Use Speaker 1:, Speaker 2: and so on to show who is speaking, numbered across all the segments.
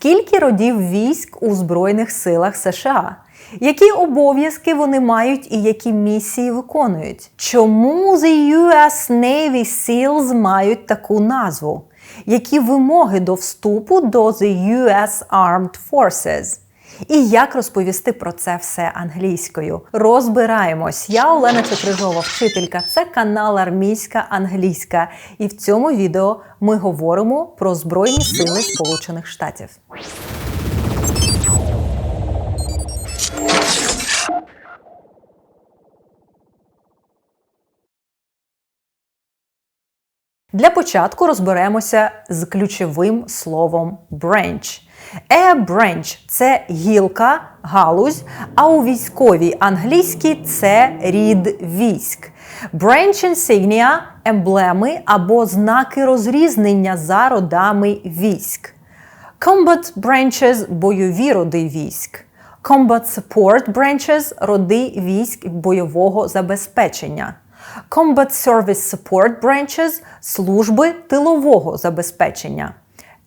Speaker 1: Скільки родів військ у Збройних силах США? Які обов'язки вони мають і які місії виконують? Чому the US Navy SEALs мають таку назву? Які вимоги до вступу до the US Armed Forces? І як розповісти про це все англійською? Розбираємось. Я Олена Чекрижова, вчителька. Це канал Армійська Англійська. І в цьому відео ми говоримо про Збройні Сили Сполучених Штатів. Для початку розберемося з ключовим словом branch. A branch – це гілка, галузь, а у військовій англійській це рід військ. Branch insignia – емблеми або знаки розрізнення за родами військ. Combat branches – бойові роди військ. Combat Support Branches – роди військ бойового забезпечення. Combat Service Support Branches – служби тилового забезпечення.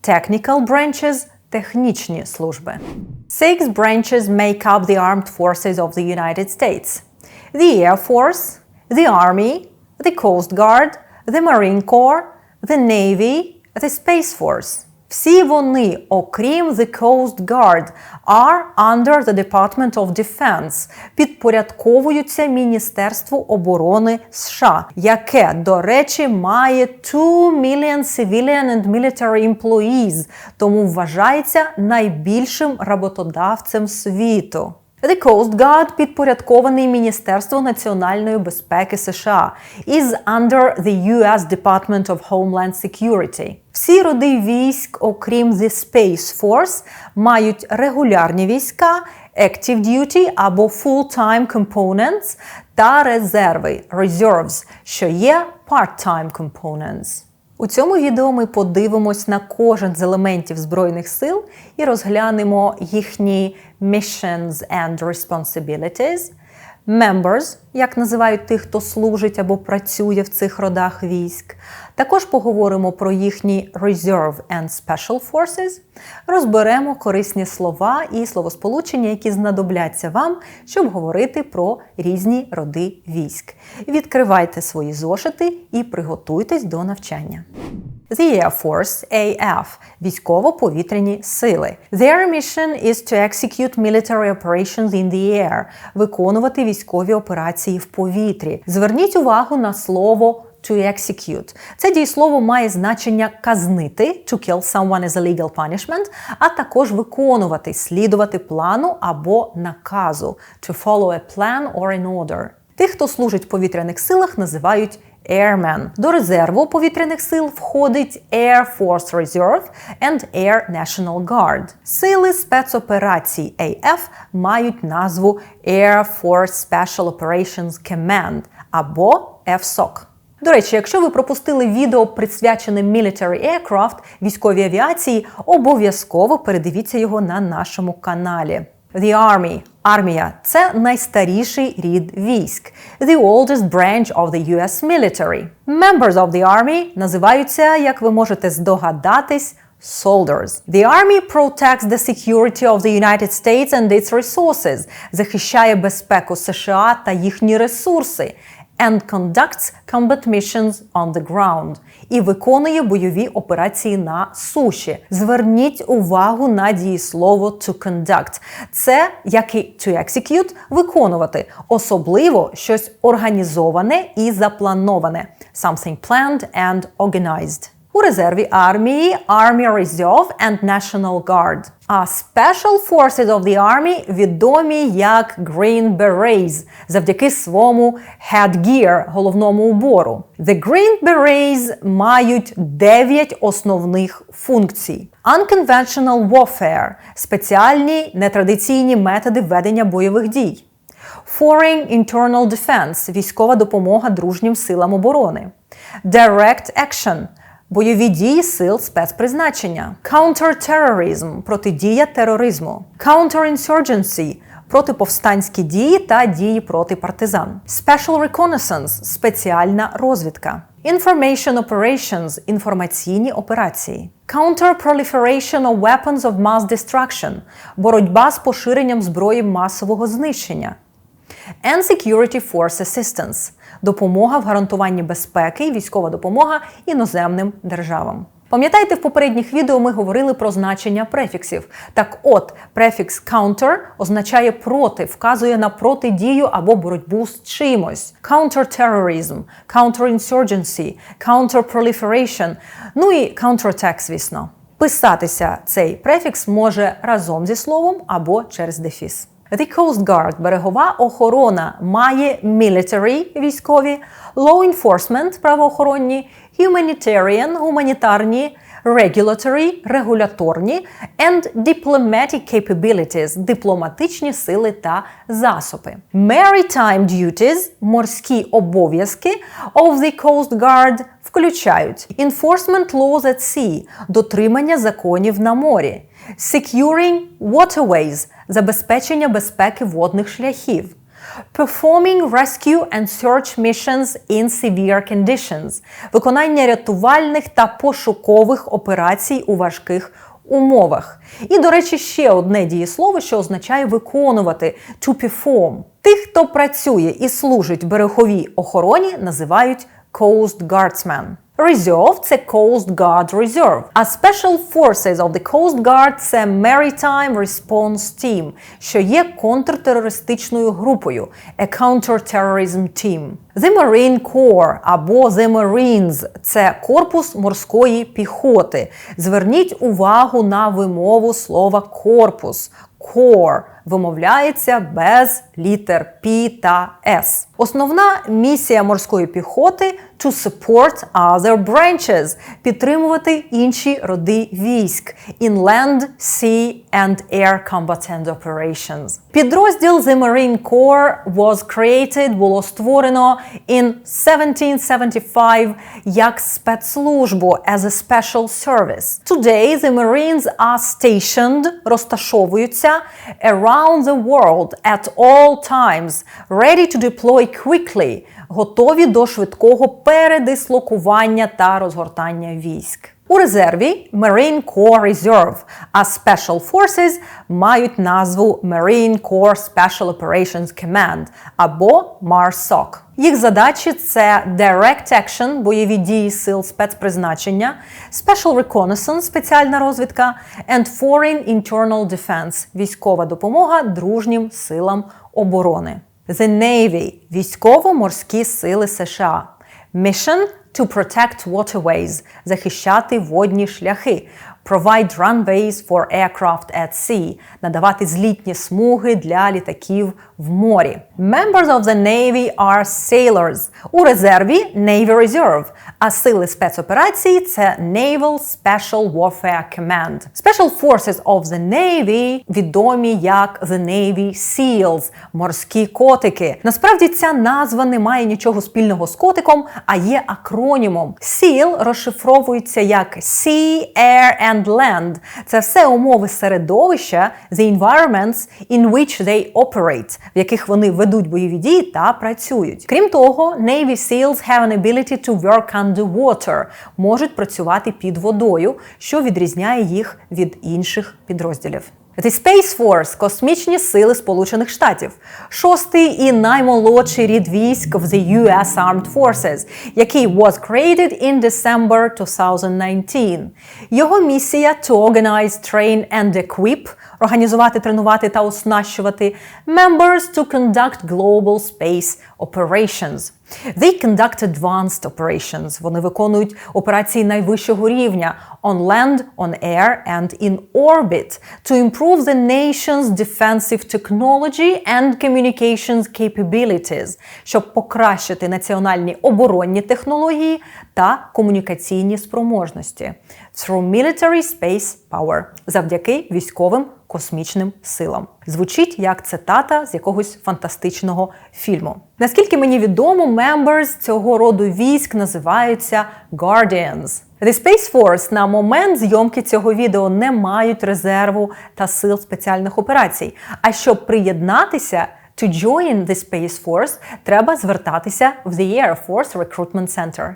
Speaker 1: Technical Branches – технічні служби. Six branches make up the armed forces of the United States. The Air Force, the Army, the Coast Guard, the Marine Corps, the Navy, the Space Force. Всі вони, окрім the Coast Guard, are under the Department of Defense, підпорядковуються Міністерству оборони США, яке, до речі, має 2 million civilian and military employees, тому вважається найбільшим роботодавцем світу. The Coast Guard підпорядкований Міністерству національної безпеки США is under the US Department of Homeland Security. Всі роди військ, окрім The Space Force, мають регулярні війська, Active Duty або Full-Time Components та резерви Reserves, що є Part-Time Components. У цьому відео ми подивимось на кожен з елементів Збройних сил і розглянемо їхні missions and responsibilities, members, як називають тих, хто служить або працює в цих родах військ. Також поговоримо про їхні Reserve and Special Forces, розберемо корисні слова і словосполучення, які знадобляться вам, щоб говорити про різні роди військ. Відкривайте свої зошити і приготуйтесь до навчання. The Air Force AF – військово-повітряні сили. Their mission is to execute military operations in the air – виконувати військові операції в повітрі. Зверніть увагу на слово to execute. Це дієслово має значення казнити to kill someone is a legal punishment, а також виконувати, слідувати плану або наказу to follow a plan or an order. Тих, хто служить в повітряних силах, називають Airmen. До резерву повітряних сил входить Air Force Reserve and Air National Guard. Сили спецоперацій AF мають назву Air Force Special Operations Command або FSOC. До речі, якщо ви пропустили відео присвячене Military Aircraft військовій авіації, обов'язково передивіться його на нашому каналі. The Army – армія це найстаріший рід військ. The oldest branch of the US military. Members of the Army називаються, як ви можете здогадатись, Soldiers. The Army protects the security of the United States and its resources. Захищає безпеку США та їхні ресурси and conducts combat missions on the ground і виконує бойові операції на суші. Зверніть увагу на дієслово to conduct. Це як і to execute виконувати, особливо щось організоване і заплановане. Something planned and organized. У резерві армії Army Reserve and National Guard. А Special Forces of the Army відомі як Green Berets завдяки своєму headgear, головному убору. The Green Berets мають 9 основних функцій. Unconventional warfare – спеціальні нетрадиційні методи ведення бойових дій. Foreign Internal Defense – військова допомога дружнім силам оборони. Direct Action – бойові дії сил спецпризначення, counterterrorism – протидія тероризму, counterinsurgency – протиповстанські дії та дії проти партизан, special reconnaissance – спеціальна розвідка. Information operations – інформаційні операції. Counter-proliferation of weapons of mass destruction – боротьба з поширенням зброї масового знищення. And Security Force Assistance – допомога в гарантуванні безпеки і військова допомога іноземним державам. Пам'ятаєте, в попередніх відео ми говорили про значення префіксів. Так от, префікс counter означає проти, вказує на протидію або боротьбу з чимось. Counterterrorism, counterinsurgency, counterproliferation, ну і counterattack, звісно. Писатися цей префікс може разом зі словом або через дефіс. The Coast Guard – берегова охорона має military – військові, law enforcement – правоохоронні, humanitarian – гуманітарні, regulatory – регуляторні, and diplomatic capabilities – дипломатичні сили та засоби. Maritime duties – морські обов'язки of the Coast Guard включають enforcement laws at sea – дотримання законів на морі, securing waterways – забезпечення безпеки водних шляхів. Performing rescue and search missions in severe conditions – виконання рятувальних та пошукових операцій у важких умовах. І, до речі, ще одне дієслово, що означає виконувати to perform. Тих, хто працює і служить береговій охороні, називають Coast Guardsmen. Reserve – це Coast Guard Reserve, а Special Forces of the Coast Guard – це Maritime Response Team, що є контртерористичною групою a counter-terrorism team. The Marine Corps або The Marines – це корпус морської піхоти. Зверніть увагу на вимову слова корпус. Core вимовляється без літер P та S. Основна місія морської піхоти to support other branches – підтримувати інші роди військ in land, sea and air combatant operations. Підрозділ The Marine Corps was created, було створено in 1775 як спецслужбу as a special service. Today the Marines are stationed, розташовуються around the world at all times, ready to deploy quickly, готові до швидкого передислокування та розгортання військ. У резерві Marine Corps Reserve, а Special Forces мають назву Marine Corps Special Operations Command або MARSOC. Їх задачі це Direct Action – бойові дії сил спецпризначення, Special Reconnaissance – спеціальна розвідка, and Foreign Internal Defense – військова допомога дружнім силам оборони. The Navy – військово-морські сили США. Mission – to protect waterways – захищати водні шляхи. Provide runways for aircraft at sea – надавати злітні смуги для літаків в морі. Members of the Navy are sailors. У резерві Navy Reserve, а сили спецоперації це Naval Special Warfare Command. Special Forces of the Navy відомі як The Navy SEALs – морські котики. Насправді ця назва не має нічого спільного з котиком, а є акронімом. SEAL розшифровується як Sea, Air and Land. Це все умови середовища, the environments in which they operate, в яких вони ведуть бойові дії та працюють. Крім того, Navy SEALs have an ability to work underwater, можуть працювати під водою, що відрізняє їх від інших підрозділів. The Space Force – космічні сили Сполучених Штатів, шостий і наймолодший рід військ в the US Armed Forces, який was created in December 2019. Його місія – to organize, train and equip – організувати, тренувати та оснащувати members to conduct global space operations. They conduct advanced operations. Вони виконують операції найвищого рівня on land, on air and in orbit to improve the nation's defensive technology and communications capabilities, щоб покращити національні оборонні технології та комунікаційні спроможності through military space power завдяки військовим космічним силам. Звучить як цитата з якогось фантастичного фільму. Наскільки мені відомо, members цього роду військ називаються Guardians. The Space Force на момент зйомки цього відео не мають резерву та сил спеціальних операцій. А щоб приєднатися to join the Space Force, треба звертатися в the Air Force Recruitment Center.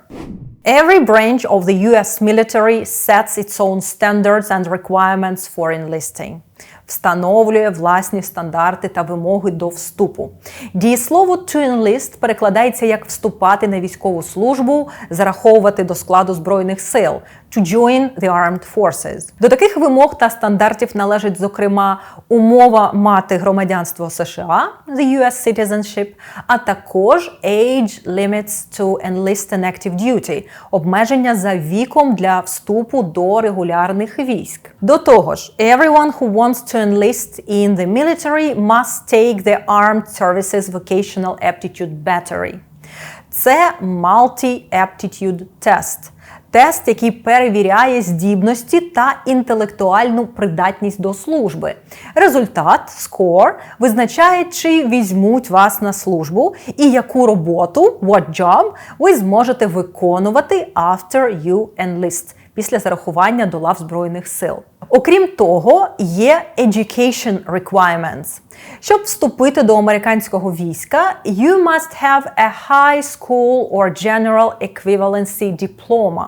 Speaker 1: Every branch of the US military sets its own standards and requirements for enlisting. Встановлює власні стандарти та вимоги до вступу. Дієслово to enlist перекладається як вступати на військову службу, зараховувати до складу збройних сил to join the armed forces. До таких вимог та стандартів належить, зокрема, умова мати громадянство США the US citizenship, а також age limits to enlist an active duty обмеження за віком для вступу до регулярних військ. До того ж, everyone who wants to enlist in the military must take the Armed Services Vocational Aptitude Battery. Це Multi-Aptitude Test. Тест, який перевіряє здібності та інтелектуальну придатність до служби. Результат score визначає, чи візьмуть вас на службу і яку роботу what job ви зможете виконувати after you enlist після зарахування до лав Збройних сил. Окрім того, є education requirements. Щоб вступити до американського війська, you must have a high school or general equivalency diploma.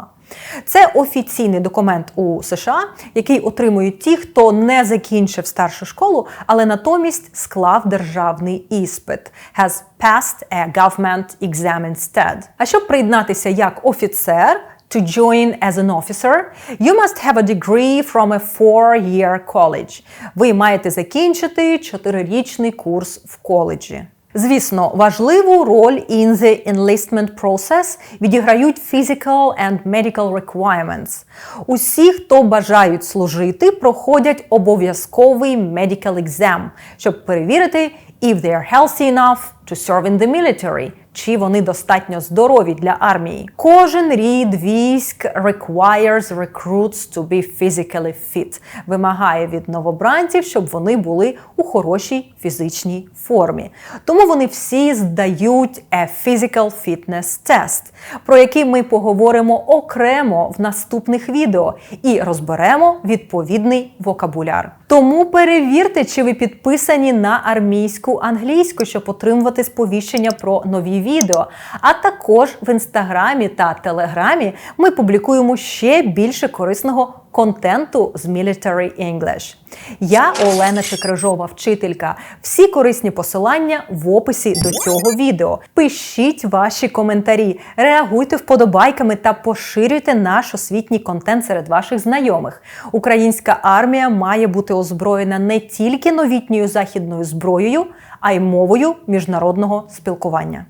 Speaker 1: Це офіційний документ у США, який отримують ті, хто не закінчив старшу школу, але натомість склав державний іспит. Has passed a government exam instead. А щоб приєднатися як офіцер, To join as an officer, you must have a degree from a four-year college. Ви маєте закінчити чотирирічний курс в коледжі. Звісно, важливу роль in the enlistment process відіграють physical and medical requirements. Усі, хто бажають служити, проходять обов'язковий medical exam, щоб перевірити, if they are healthy enough to serve in the military, чи вони достатньо здорові для армії. Кожен рід військ requires recruits to be physically fit, вимагає від новобранців, щоб вони були у хорошій фізичній формі. Тому вони всі здають a physical fitness test, про який ми поговоримо окремо в наступних відео і розберемо відповідний вокабуляр. Тому перевірте, чи ви підписані на армійську англійську, щоб отримувати сповіщення про нові відео. А також в інстаграмі та телеграмі ми публікуємо ще більше корисного контенту з Military English. Я Олена Чекрижова, вчителька. Всі корисні посилання в описі до цього відео. Пишіть ваші коментарі, реагуйте вподобайками та поширюйте наш освітній контент серед ваших знайомих. Українська армія має бути озброєна не тільки новітньою західною зброєю, а й мовою міжнародного спілкування.